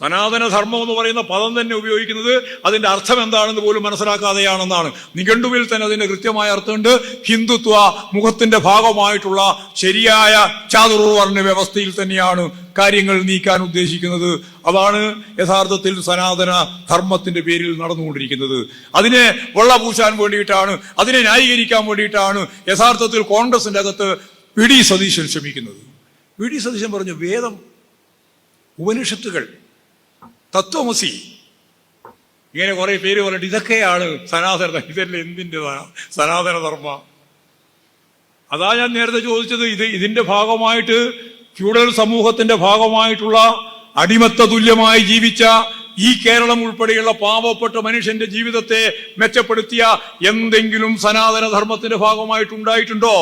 സനാതനധർമ്മം എന്ന് പറയുന്ന പദം തന്നെ ഉപയോഗിക്കുന്നത് അതിന്റെ അർത്ഥം എന്താണെന്ന് പോലും മനസ്സിലാക്കാതെയാണെന്നാണ്. നിഘണ്ടുവിൽ തന്നെ അതിന്റെ കൃത്യമായ അർത്ഥമുണ്ട്. ഹിന്ദുത്വ മുഖത്തിന്റെ ഭാഗമായിട്ടുള്ള ശരിയായ ചാതുർവർണ വ്യവസ്ഥയിൽ തന്നെയാണ് കാര്യങ്ങൾ നീക്കാൻ ഉദ്ദേശിക്കുന്നത്. അതാണ് യഥാർത്ഥത്തിൽ സനാതന ധർമ്മത്തിന്റെ പേരിൽ നടന്നുകൊണ്ടിരിക്കുന്നത്. അതിനെ വെള്ളപൂശാൻ വേണ്ടിയിട്ടാണ് അതിനെ ന്യായീകരിക്കാൻ വേണ്ടിയിട്ടാണ് യഥാർത്ഥത്തിൽ കോൺഗ്രസിന്റെ അകത്ത് വി ഡി സതീശൻ ശ്രമിക്കുന്നത്. വി ഡി സതീശൻ പറഞ്ഞു വേദം ഉപനിഷത്തുകൾ തത്വമസി. ഇങ്ങനെ കുറെ പേര് പറഞ്ഞിട്ട് ഇതൊക്കെയാണ് സനാതന ഇതല്ല എന്തിന്റെ സനാതന ധർമ്മ അതാ ഞാൻ നേരത്തെ ചോദിച്ചത് ഇത് ഇതിന്റെ ഭാഗമായിട്ട് ഫ്യൂഡൽ സമൂഹത്തിന്റെ ഭാഗമായിട്ടുള്ള അടിമത്ത തുല്യമായി ജീവിച്ച ഈ കേരളം ഉൾപ്പെടെയുള്ള പാവപ്പെട്ട മനുഷ്യന്റെ ജീവിതത്തെ മെച്ചപ്പെടുത്തിയ എന്തെങ്കിലും സനാതന ധർമ്മത്തിന്റെ ഭാഗമായിട്ടുണ്ടായിട്ടുണ്ടോ